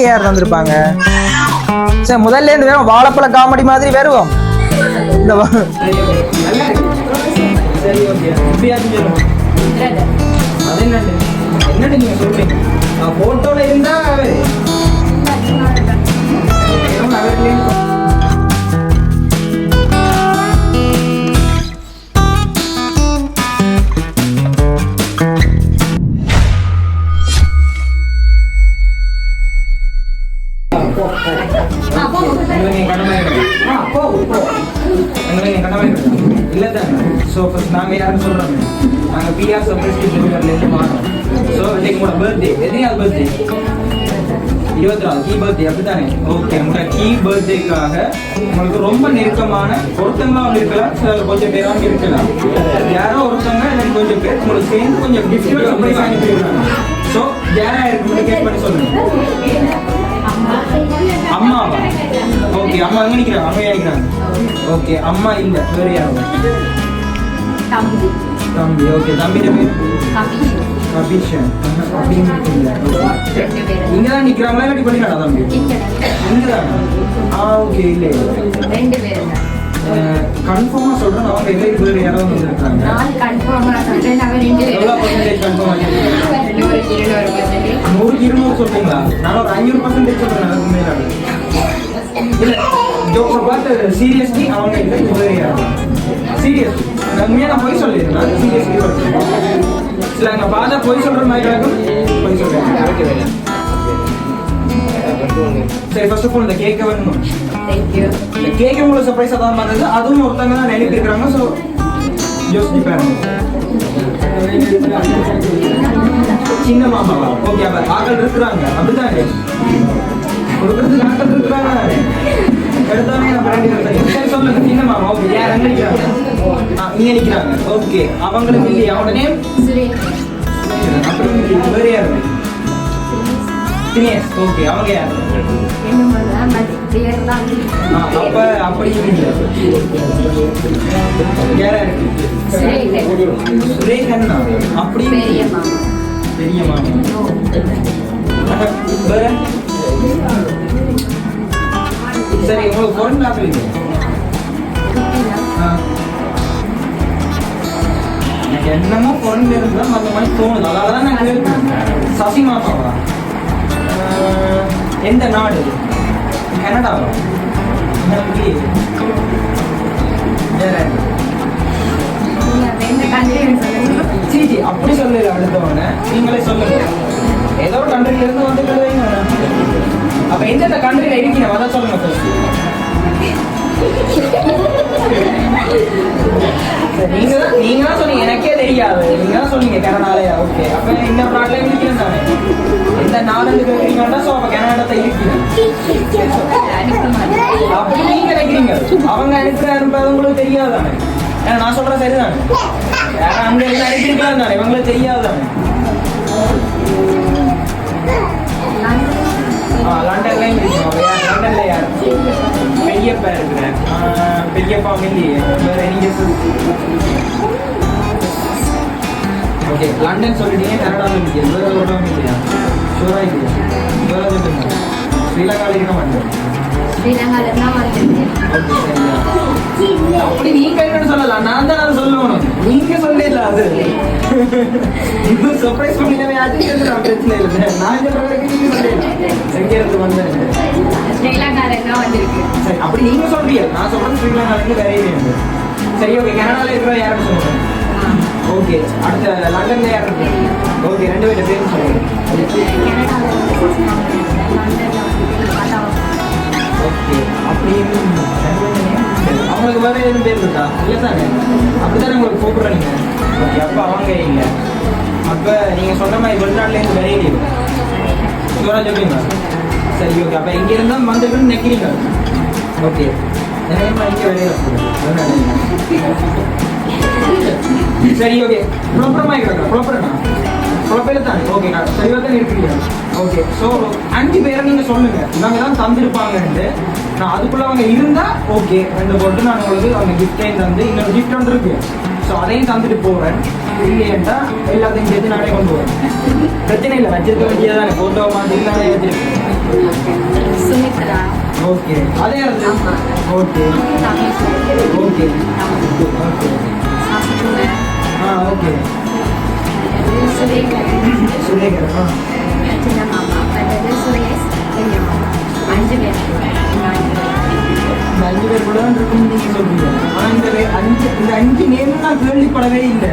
அந்த யார் தந்திருப்பாங்க சரி முதல்ல இருந்து வேணும் வாழைப்பழ காமெடி மாதிரி வருவோம். இந்த வா- இருந்தா அப்போ இப்போ போ, போ. எங்களை நீங்க கடமை எடுக்கணும். தானே? ஸோ ஃபஸ்ட் நாங்கள் யாருன்னு சொல்றோமே. நாங்கள் PR Surprise Gift Delivery so வரோம். So, இன்னைக்கு உங்களோட birthday. எத்தனையாவது birthday? இருபத்தி நாலு கீ பர்த்டே அப்படித்தானே ஓகே உங்களோட கீ பர்த்டேக்காக உங்களுக்கு ரொம்ப நெருக்கமான ஒருத்தங்களா அவங்க இருக்கலாம் சிலர் கொஞ்சம் பேராக இருக்கலாம் யாரோ ஒருத்தவங்க எனக்கு கொஞ்சம் பேர் உங்களுக்கு சேர்ந்து கொஞ்சம் கிஃப்ட் அப்படி வாங்கி போயிருக்காங்க ஸோ யாரா இருக்கு கேட் பண்ணி சொல்லுங்க அம்மாவா? ஓகே அம்மா எங்க நிக்கிறாங்க? அம்மா நிக்கிறாங்க. ஓகே அம்மா இல்ல வேற யாரும் தம்பி. தம்பி ஓகே தம்பி பேர்? கபிஷ் கபிஷன் அப்படின்னு இங்க தான் நிக்கிறாங்களா இல்லாட்டி பண்ணிக்காடா தம்பி? இங்க தான். ஆ ஓகே இல்ல ரெண்டு பேரும் கன்ஃபார்மா சொல்றேன். அவங்க எங்க வேற யாரோ வந்து இருக்காங்க. நாலு கன்ஃபார்மா சொல்றேன். நாங்க ரெண்டு எவ்வளவு பர்சன்டேஜ் கன்ஃபார்ம் ஆகிருக்கு இருநூறு இருநூறு பர்சன்டேஜ் நூறுக்கு இருநூறு சொல்றீங்களா? நான் ஒரு ஐநூறு பர்சன்டேஜ் சொல்றேன். மேல இல்ல ஜோக்கை பார்த்து சீரியஸ்லி அவங்க இல்லை வேற யாரோ? சீரியஸ். உண்மையா நான் போய் சொல்லிடுறேன் சீரியஸ்லி சில அங்க பார்த்தா போய் சொல்ற மாதிரி கிடக்கும் போய் சொல்றேன். சரி ஃபர்ஸ்ட் ஆஃப் ஆல் இந்த கேக்கை வேணும். தேங்க்யூ இந்த கேக்கை உங்களுக்கு சர்ப்ரைஸாக தான் பார்த்தது அதுவும் ஒருத்தங்க தான் நினைப்பு இருக்கிறாங்க ஸோ யோசிச்சு பாருங்க. சின்ன மாமாவா ஓகே அப்ப ஆக்கள் இருக்கிறாங்க. அப்படித்தானே? கொடுக்கறதுக்கு ஆக்கள் இருக்கிறாங்க. சரி. சொல்லுங்க சின்ன மாமா. ஓகே யார் எங்க நிக்கிறாங்க? ஆ, இங்க ஓகே அவங்களுக்கு இல்லையா? சுரேஷ் அப்புறம் வேற யாரு? தினேஷ் ஓகே அவங்க யாரு அப்ப அப்படி யாரா இருக்கு? சுரேகண்ணா. வேற? சரி உங்களுக்கு ஆக்குறீங்க எனக்கு என்னமோ பொருள் இருந்தா அந்த மாதிரி தோணுது. அதாவது தான் நான் எந்த நாடு கனடாவா? ஜி வேற அப்படி சொல்லல அடுத்தவங்க நீங்களே சொல்லுங்க. ஏதோ ஒரு கண்ட்ரில இருந்து வந்து அப்ப எந்தெந்த கண்ட்ரில இருக்கீங்க? அதான் சொல்லுங்க first. நீங்க தான் நீங்க தான் சொன்னீங்க. எனக்கே தெரியாது. நீங்க தான் சொன்னீங்க கனடாலயா? ஓகே அப்ப இந்த நாட்டுல இருக்கீங்க தானே. எந்த நாலஞ்சு கேட்குறீங்கன்னா ஸோ அப்ப கனடாத்தை இருக்கிறேன் அனுப்ப மாட்டேன் அப்படி நீங்க நினைக்கிறீங்க. அவங்க அனுப்புற அனுப்பாத உங்களுக்கு தெரியாது ஏன்னா நான் சொல்கிறேன் சரிதானே? ஏன்னா அங்க இருந்து அனுப்பியிருக்கலாம் தானே. இவங்களுக்கு தெரியாது தானே? ஆ, லண்டன்லயும் இருக்கீங்க லண்டன்ல யார்? பெரியப்பா இருக்கிறேன் பெரியப்பா மில்லி. வேறு நீங்க ஓகே லண்டன் சொல்லிட்டீங்க கனடாவில் இருக்கீங்க வேற ஒரு இடம் இல்லையா ஷூரா இல்லையா தான் அப்படி நீங்க என்னன்னு சொல்லலாம் நான் தான் அதை சொல்லணும். நீங்க சொல்லல அது. இது சர்ப்ரைஸ் பண்ணினவே அது நான் பிரச்சனை இல்லை. நான் சொல்ற வரைக்கும் நீங்க எங்க இருந்து வந்தேன் சரி அப்படி நீங்க சொல்றீங்க. நான் சொல்றது ஸ்ரீலங்காலேருந்து வேற சரி ஓகே கனடால இருக்கிற யாரும் சொல்லுங்க ஓகே. அடுத்த லண்டன்ல யார் இருக்கீங்க ஓகே ரெண்டு பேரும் பேரும் சொல்லுங்க. ஓகே அப்படின்னு அவங்களுக்கு வேற எதுவும் பேர் இருக்கா? இல்லை தானே அப்படித்தானே உங்களுக்கு கூப்பிடுறீங்க? ஓகே அப்போ அவங்க இல்லை அப்போ நீங்கள் சொன்ன மாதிரி வெளிநாட்டிலேருந்து வேற ஏரியா சூரா சரி ஓகே அப்போ இங்கே இருந்தால் வந்துட்டு நிற்கிறீங்க ஓகே. நேரமா இங்கே வெளியே சரி ஓகே ப்ராப்பரமாக இருக்கிறாங்க ப்ராப்பரண்ணா ப்ராப்பரில் தானே. ஓகேண்ணா தெளிவாக தான் இருக்கிறீங்க ஓகே ஸோ அஞ்சு பேரை நீங்கள் சொல்லுங்க. இவங்க தான் தந்திருப்பாங்கன்ட்டு. நான் அதுக்குள்ள அவங்க இருந்தா ஓகே ரெண்டு போட்டு நான் உங்களுக்கு அவங்க கிஃப்டையும் தந்து இன்னொரு கிஃப்ட் ஒன்று இருக்கு. ஸோ அதையும் தந்துட்டு போவேன் இல்லையன்ட்டா எல்லாத்தையும் சேர்த்து நானே கொண்டு வரேன் பிரச்சனை இல்லை வச்சிருக்க வேண்டியதானே ஃபோட்டோ மாதிரி நானே வச்சிருக்கேன். ஓகே அதே. Okay okay. ஓகே சுரேகர் சின்ன மாமா சுரேஷ் பெரிய மாமா அஞ்சு பேர் இந்த அஞ்சு பேர். கூட இருக்கும் இருக்கும்னு நீங்க சொல்றீங்க. ஆனா இந்த அஞ்சு இந்த அஞ்சு நேம் நான் கேள்விப்படவே இல்லை.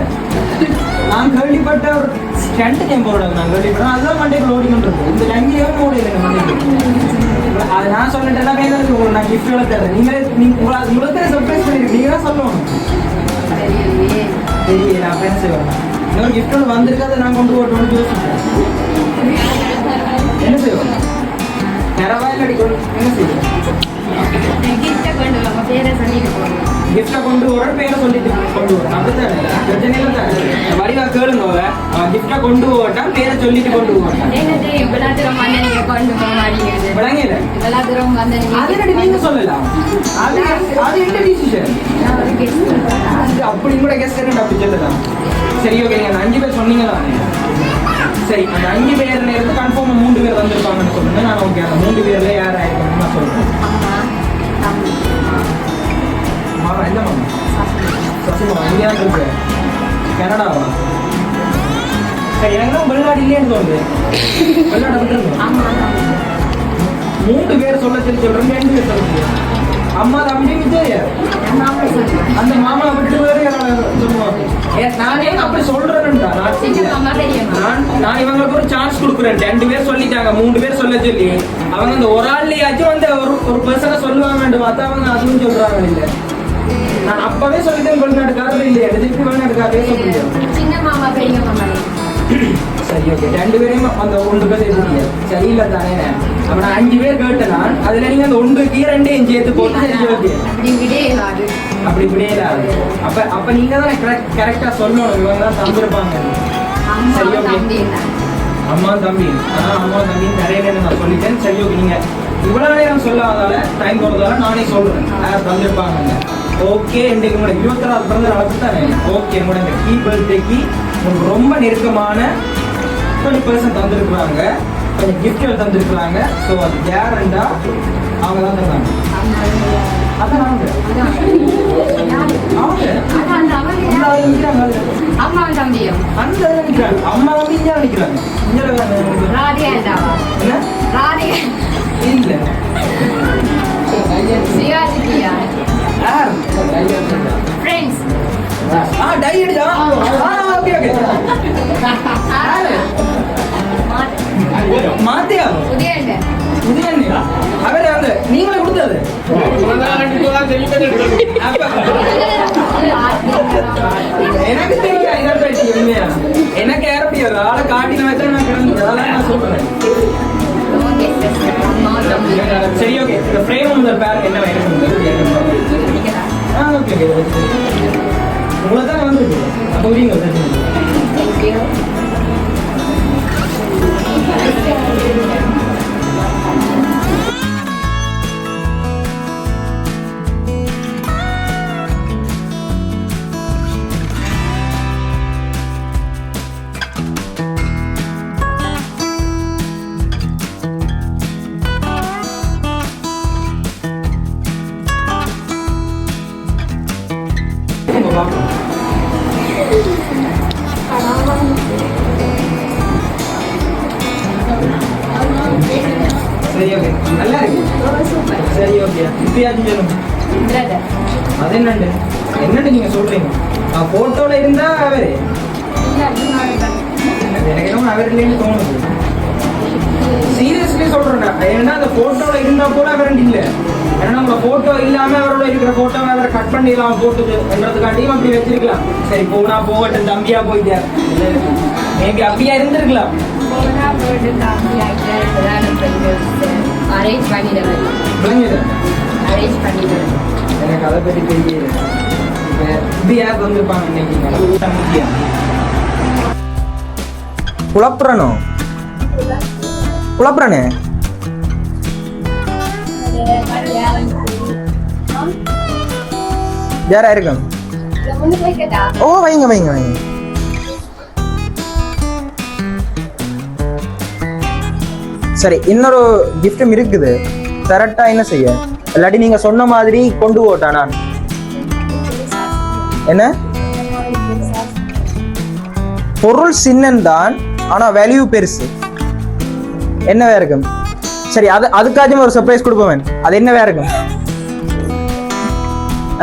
நான் கேள்விப்பட்ட ஒரு ரெண்டு நேம் போடுறாங்க நான் கேள்விப்பட்டேன் அதுதான் மண்டைக்கு ஓடிக்கிட்டு இந்த லங்கியும் ஓடி இல்லை மண்டைக்கு அது நான் சொல்லிட்டேன்னா வேணும் இருக்கு. நான் கிஃப்ட் தரேன். நீங்களே நீங்க உங்களை உங்களுக்கு சர்ப்ரைஸ் பண்ணிருக்கீங்க நீங்க தான் சொல்லணும். தெரியலையே. தெரியல நான் பேச செய்வேன் இன்னொரு gift ஒன்று வந்திருக்கு அதை நான் கொண்டு போட்டோம்னு யோசிச்சேன் என்ன செய்வோம்? நிறவா இல்லாடி கொண்டு என்ன செய்வோம்? கிஃப்ட்டை கிஃப்டை கொண்டு வர பேரை சொல்லிட்டு கொண்டு வரோம். அப்படித்தானே பிரச்சனையில தானே வடிவா கேளுங்க கிஃப்டை கொண்டு போகட்டான் பேரை சொல்லிட்டு கொண்டு வந்து நீங்க சொல்லலாம். அது அது என்ன டிசிஷன் அப்படி கூட கெஸ்ட் அப்படி சொல்லலாம் சரி ஓகே நீங்க அந்த அஞ்சு பேர் சொன்னீங்களா சரி அந்த அஞ்சு பேர் நேரத்து கன்ஃபார்ம் மூணு பேர் வந்திருப்பாங்கன்னு சொல்லுங்க. நான் ஓகே அந்த மூணு பேர்ல யார் ஆயிருக்கணும் நான் சொல்றேன். மாமா என்ன மாமா. சசிமா நீங்க தான் இருக்கு? கனடாவா? சரி எனக்கு வெளிநாடு இல்லைன்னு தோணுது. வெளிநாடு விட்டுருங்க. மூன்று பேர் சொல்ல சொல்றேன் ரெண்டு பேர் சொல்லுங்க அம்மா தம்பி விஜய் அந்த மாமா விட்டு வேறு சொல்லுவாங்க. நானே அப்படி சொல்றேன்டா. நான் நான் நான் இவங்களுக்கு ஒரு சான்ஸ் கொடுக்குறேன் ரெண்டு பேர் சொல்லிட்டாங்க மூணு பேர் சொல்ல சொல்லி. அவங்க அந்த ஒரு ஆள்லயாச்சும் வந்து ஒரு ஒரு பர்சனை சொல்லுவாங்கன்னு பார்த்தா அவங்க அதுவும் சொல்றாங்க இல்ல. நான் அப்பவே சொல்லிட்டேன் வெளிநாட்டுக்காரர் இல்லையா? திருப்பி வெளிநாட்டுக்காரரே? சொல்லிட்டேன் சின்ன மாமா பெரிய மாமா சரி ஓகே ரெண்டு பேரையும் அந்த ஒன்று பேர் எப்படி சரியில்லை தானே அப்ப நான் அஞ்சு பேர் கேட்டேன் நான் அதுல நீங்க அந்த ஒன்றுக்கு ரெண்டையும் சேர்த்து போட்டு சரி ஓகே. அப்படி இப்படியே இல்லாது அப்ப அப்ப நீங்க தான் கரெக்டா சொல்லணும். இவங்க தான் தந்திருப்பாங்க அம்மா சரி, தான். அம்மா தம்பி. ஆனா அம்மா தம்பி. நிறைய நேரம் நான் சொல்லிட்டேன். சரி ஓகே நீங்க இவ்வளவு நேரம் சொல்லாதால டைம் போறதால நானே சொல்றேன். யார் தந்திருப்பாங்க ஓகே இன்றைக்கு உங்களோட இருபத்தாறாவது பிறந்த நாளுக்கு தானே? ஓகே உங்களோட கீ பர்த்டேக்கு ரொம்ப நெருக்கமான டுவெண்ட்டி பர்சன்ட் தந்திருக்கிறாங்க. கொஞ்சம் கிஃப்ட்கள் தந்திருக்கிறாங்க. ஸோ அது கேரண்டா அவங்க தான் தந்தாங்க. அதான். அம்மா தம்பியும் அந்த இதுல நிக்கிறாங்க அம்மா வந்து இங்கே நிக்கிறாங்க இங்கே ராதிகாண்டாவா என்ன? ராதிகா இல்ல. சிவாஜிக்கியா ஃப்ரெண்ட்ஸ் ஆ டை அடிச்சா ஆ ஓகே ஓகே. மாத்தியா? உதயண்ணா அவர் அந்த நீங்களே கொடுத்தது. எனக்கு தெரியல இதை பற்றி உண்மையா? எனக்கு யார முடியாது ஆளை காட்டின வச்சா நான் கிடந்தது. அதெல்லாம் நான் சொல்றேன். அம்மா தம்பி சரி ஓகே. இந்த ஃப்ரேம் உங்கள் பேர் என்ன வேணும்? ஆ ஓகே ஓகே. உங்களை தான் வந்துருக்கு அப்போ விடுங்க பிரச்சனை இல்லை. தேங்க்யூ இல்லைன்னு தோணுது. சீரியஸ்லி சொல்றேன் ஏன்னா அந்த போட்டோல இருந்தா கூட அவர் இல்ல. ஏன்னா உங்க போட்டோ இல்லாம அவரோட இருக்கிற போட்டோ அவரை கட் பண்ணிடலாம் போட்டுது என்றதுக்காண்டியும் அப்படி வச்சிருக்கலாம். சரி போனா போகட்டும் தம்பியா போயிட்டார். மேபி அப்படியா இருந்திருக்கலாம். அரேஞ்ச் பண்ணிடுவேன் அரேஞ்ச் பண்ணிடுவேன் எனக்கு அதை பத்தி தெரியல இப்ப இது யார் வந்திருப்பாங்க இன்னைக்கு? முக்கியம். குழப்புறனும் குழப்புறனே? யாரா இருக்கும் ஓ வைங்க வைங்க வைங்க. சரி இன்னொரு கிஃப்டும் இருக்குது. கரெக்டா என்ன செய்ய? இல்லாட்டி நீங்க சொன்ன மாதிரி கொண்டு போட்டா நான். என்ன? பொருள் சின்னன் தான் ஆனா வேல்யூ பெருசு. என்னவா இருக்கும்? சரி அது அதுக்காச்சும் ஒரு சர்ப்ரைஸ் கொடுப்பவன் அது என்னவா இருக்கும்?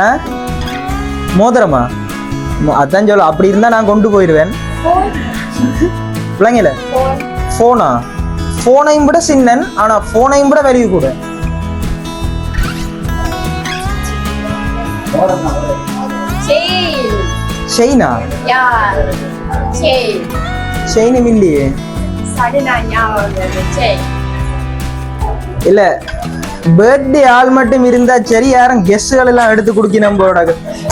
ஆ? மோதிரமா? அதான் சொல்ல அப்படி இருந்தா நான் கொண்டு போயிடுவேன் பிள்ளைங்கள ஃபோனா ஃபோனையும் விட சின்னன் ஆனா ஃபோனையும் விட வேல்யூ கூட. செயினா. செயினும் இல்லையே. இல்ல பர்த்டே ஆள் மட்டும் இருந்தா சரி யாரும் கெஸ்ட்கள் எல்லாம் எடுத்து குடுக்கி நம்மளோட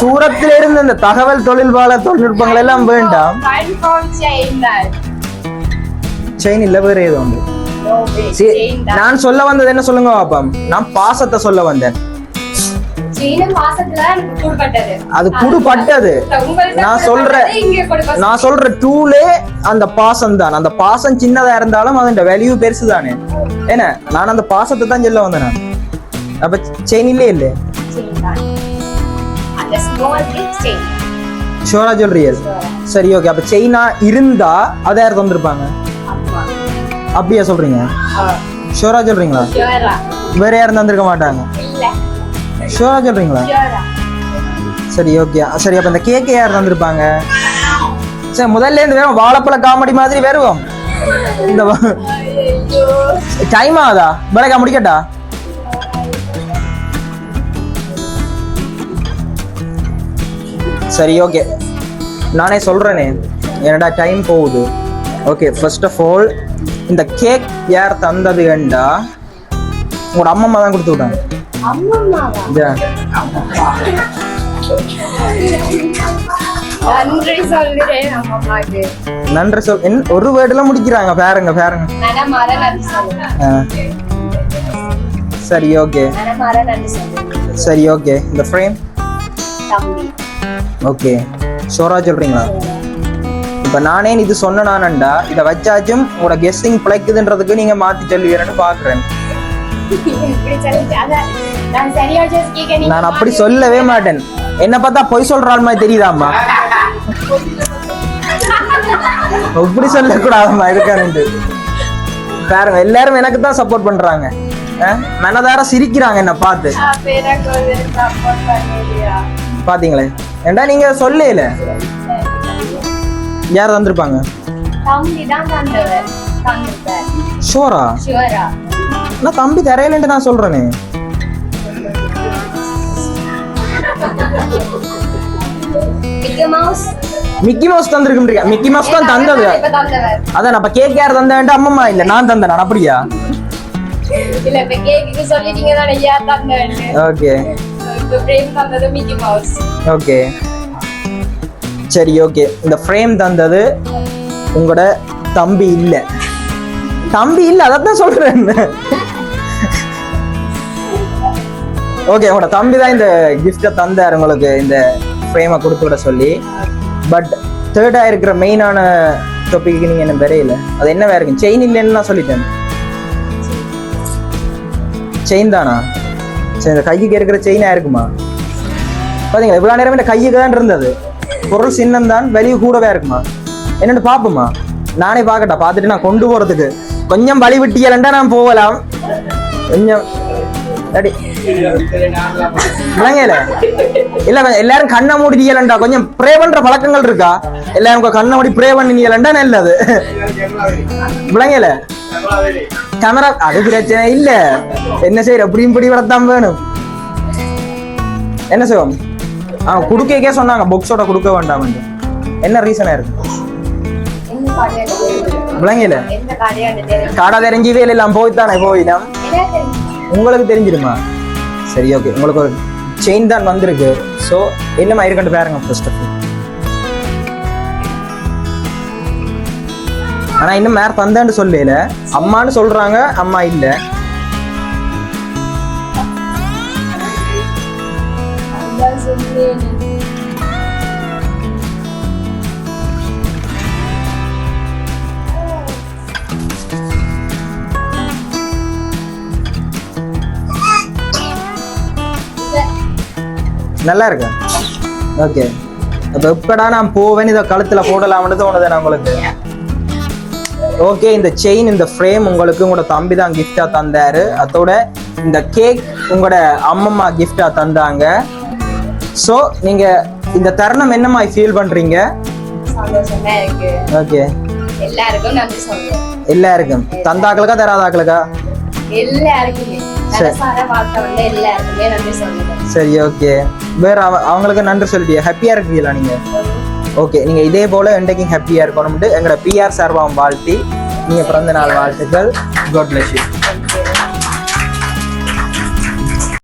தூரத்துல இருந்து இந்த தகவல் தொழில்பால தொழில்நுட்பங்கள் எல்லாம் வேண்டாம். செயின் இல்ல வேற ஏதோ. நான் சொல்ல வந்தது என்ன சொல்லுங்க பாப்பம் நான் பாசத்தை சொல்ல வந்தேன் அது குடுபட்டது நான் சொல்றேன் நான் சொல்ற டூலே அந்த பாசம் தான். அந்த பாசம் சின்னதா இருந்தாலும் அதோட வேல்யூ பெருசு தானே. என்ன? நான் அந்த பாசத்தை தான் சொல்ல வந்தேன் நான். அப்ப செயின் இல்லே. ஷோரா சொல்றியல் சரி ஓகே அப்ப செயினா இருந்தா அதை யார் தந்திருப்பாங்க. அப்படியா சொல்றீங்க. ஷோரா சொல்றீங்களா? வேற யாரும் தந்திருக்க மாட்டாங்க. இல்ல. ஷோரா சரி ஓகே சரி அப்போ இந்த கேக்கை யார் தந்திருப்பாங்க? சரி முதல்ல இந்த வேணும் வாழைப்பழ காமெடி மாதிரி வருவோம் இந்த டைம் ஆகுதா? பரக்கா முடிக்கட்டா? சரி ஓகே நானே சொல்கிறேனே என்னடா டைம் போகுது? ஓகே ஃபர்ஸ்ட் ஆஃப் ஆல் இந்த கேக் யார் தந்ததுண்டா உங்களோட அம்மா தான் கொடுத்து விட்டாங்க. நன்றி அம்மம்மாக்கு. நன்றி சொல் ஒரு வேர்டுல முடிக்கிறாங்க பாருங்க பாருங்க. சரி ஓகே. சரி ஓகே இந்த ஃப்ரேம். ஓகே ஷோரா சொல்றீங்களா? இப்போ நானே இது சொன்ன நானண்டா இதை வச்சாச்சும் உங்களோட கெஸ்டிங் பிழைக்குதுன்றதுக்கு நீங்க மாத்தி சொல்லுவீரன்னு பாக்குறேன். நான் அப்படி சொல்லவே மாட்டேன். என்ன பார்த்தா பொய் சொல்ற ஆள் மாதிரி தெரியுதாம்மா? இப்படி சொல்லக்கூடாதம்மா இருக்கானுட்டு பாருங்க எல்லாரும் எனக்கு தான் சப்போர்ட் பண்றாங்க மனதார சிரிக்கிறாங்க என்ன பார்த்து? பாத்தீங்களே? ஏண்டா நீங்க சொல்லல? யார் தந்திருப்பாங்க? ஷோரா? நான் தம்பி தரையிலன்ட்டு நான் சொல்றேனே. மிக்கி மவுஸ் தந்திருக்குன்றீங்க மிக்கி மவுஸ் தான் தந்தது. அதான் அப்ப கேக் யார் தந்தேன்ட்டு அம்மம்மா இல்ல நான் தந்தேன் நான் அப்படியா? இல்ல இப்ப கேக்குக்கு சொல்லிட்டீங்க தானே ஏன் தந்தேன்னு ஓகே இப்ப பிரேம் தந்தது மிக்கி மவுஸ் ஓகே சரி ஓகே இந்த ஃப்ரேம் தந்தது உங்களோட தம்பி இல்ல. தம்பி இல்ல அதான் சொல்றேன். ஓகே உங்களோட தம்பி தான் இந்த கிஃப்டை தந்தார் உங்களுக்கு இந்த ஃப்ரேமை கொடுத்து விட சொல்லி. பட் தேர்டாக இருக்கிற மெயினான டாபிக்கு நீங்கள் என்ன வரையில. அது என்னவா இருக்கும் செயின் இல்லைன்னு நான் சொல்லிட்டேன். செயின் தானா? சரி இந்த கைக்கு இருக்கிற செயினாக இருக்குமா? பார்த்தீங்களா இவ்வளோ நேரம் இந்த கையுக்கு தான் இருந்தது. பொருள் சின்னம் தான் வெளியே கூடவே இருக்குமா? என்னன்னு பார்ப்போமா நானே பார்க்கட்டா பார்த்துட்டு நான் கொண்டு போறதுக்கு. கொஞ்சம் வழி விட்டியலண்டா நான் போகலாம். கொஞ்சம் அடி விளங்கல இல்ல எல்லாரும் கண்ணை மூடியலண்டா கொஞ்சம் ப்ரே பண்ற பழக்கங்கள் இருக்கா எல்லாரும் கண்ணை மூடி ப்ரே பண்ணியலண்டா நல்லது விளங்கல கேமரா அது பிரச்சனை இல்ல என்ன செய்யற எப்படியும் பிடி வரத்தான் வேணும் என்ன செய்வோம் ஆ குடுக்கே சொன்னாங்க பாக்ஸோட கொடுக்க வேண்டாம் என்ன ரீசனா இருக்கு விளங்கல எந்த கடையாண்டு தெரியும் காடா தெரிஞ்சவே எல்லாம் போய்த்தானே போயிடும் உங்களுக்கு தெரிஞ்சிருமா? சரி ஓகே உங்களுக்கு ஒரு செயின் தான் வந்திருக்கு. ஸோ என்னமா இருக்கட்டும் பாருங்க ஃபர்ஸ்ட் ஆஃப் ஆனா இன்னும் மேற தந்தான்னு சொல்லல. அம்மான்னு சொல்றாங்க அம்மா இல்லை. நல்லா இருக்கு ஓகே அப்போ எப்படா நான் போவேன்? இதை கழுத்தில் போடலாம்னு தோணுது நான் உங்களுக்கு? ஓகே இந்த செயின் இந்த ஃப்ரேம் உங்களுக்கு உங்களோட தம்பி தான் கிஃப்டா தந்தாரு. அதோட இந்த கேக் உங்களோட அம்மம்மா கிஃப்டா தந்தாங்க. ஸோ நீங்க இந்த தருணம் என்னமா ஃபீல் இருக்கு. ஓகே எல்லாருக்கும் நன்றி சொல்றேன். எல்லாருக்கும். தந்தாக்களுக்கா தராதாக்களுக்கா? எல்லாருக்குமே. சரி. ஓகே வேற அவங்களுக்கு நன்றி சொல்லிட்டியா. ஹாப்பியா இருக்கீங்களா நீங்க? ஓகே நீங்க இதே போல என்றைக்கும் ஹாப்பியா இருக்கணும்ட்டு எங்களோட பிஆர் சார்பாவும் வாழ்த்தி நீங்க பிறந்த நாள் வாழ்த்துக்கள். God bless you